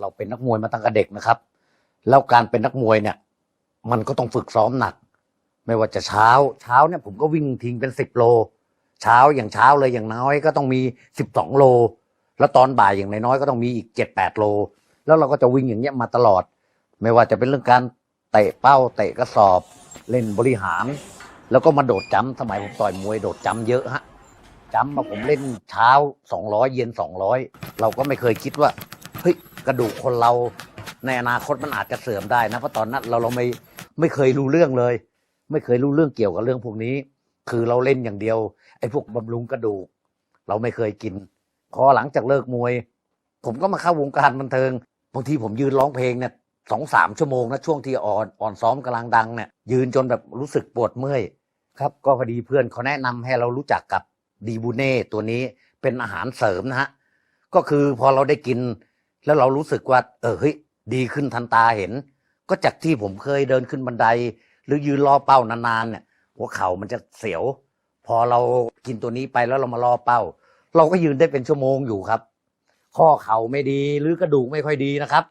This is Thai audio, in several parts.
เราเป็นนักมวยมาตั้งแต่เด็กนะครับ แล้วการเป็นนักมวยเนี่ย มันก็ต้องฝึกซ้อมหนัก ไม่ว่าจะเช้าเช้าเนี่ยผมก็วิ่งทิ้งเป็นสิบโล เช้าอย่างเช้าเลยอย่างน้อยก็ต้องมีสิบสองโล แล้วตอนบ่ายอย่างน้อยก็ต้องมีอีกเจ็ดแปดโล แล้วเราก็จะวิ่งอย่างเงี้ยมาตลอด ไม่ว่าจะเป็นเรื่องการเตะเป้าเตะกระสอบเล่นบริหาร แล้วก็มาโดดจำสมัยผมต่อยมวยโดดจำเยอะฮะจำมาผมเล่นเช้าสองร้อยเย็นสองร้อยเราก็ไม่เคยคิดว่า เฮ้ย กระดูกคนเราในอนาคตมันอาจจะเสื่อมได้นะเพราะตอนนั้นเราเราไม่ไม่เคยรู้เรื่องเลย ไม่เคยรู้เรื่องเกี่ยวกับเรื่องพวกนี้ คือเราเล่นอย่างเดียวไอ้พวกบำรุงกระดูก เราไม่เคยกินพอหลังจากเลิกมวย ผมก็มาเข้าวงการบันเทิงบางทีผมยืนร้องเพลงเนี่ยสองสามชั่วโมงนะช่วงที่อ่อนอ่อนซ้อมกำลังดังเนี่ยยืนจนแบบรู้สึกปวดเมื่อยครับ ก็พอดีเพื่อนเขาแนะนำให้เรารู้จักกับดีบูเน่ตัวนี้เป็นอาหารเสริมนะฮะก็คือพอเราได้กิน แล้วเรารู้สึกว่า เออเฮ้ยดีขึ้นทันตาเห็น ก็จากที่ผมเคยเดินขึ้นบันได หรือยืนรอเป้านานๆเนี่ยหัวเข่ามันจะเสียว พอเรากินตัวนี้ไปแล้วเรามารอเป้า เราก็ยืนได้เป็นชั่วโมงอยู่ครับ ข้อเข่าไม่ดีหรือกระดูกไม่ค่อยดีนะครับ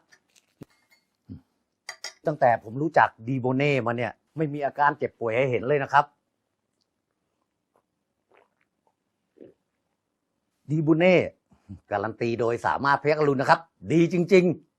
ตั้งแต่ผมรู้จักดีโบเน่มาเนี่ย ไม่มีอาการเจ็บป่วยให้เห็นเลยนะครับดีโบเน่ การันตีโดยสามารถเพชรอรุณนะครับ ดีจริง ๆ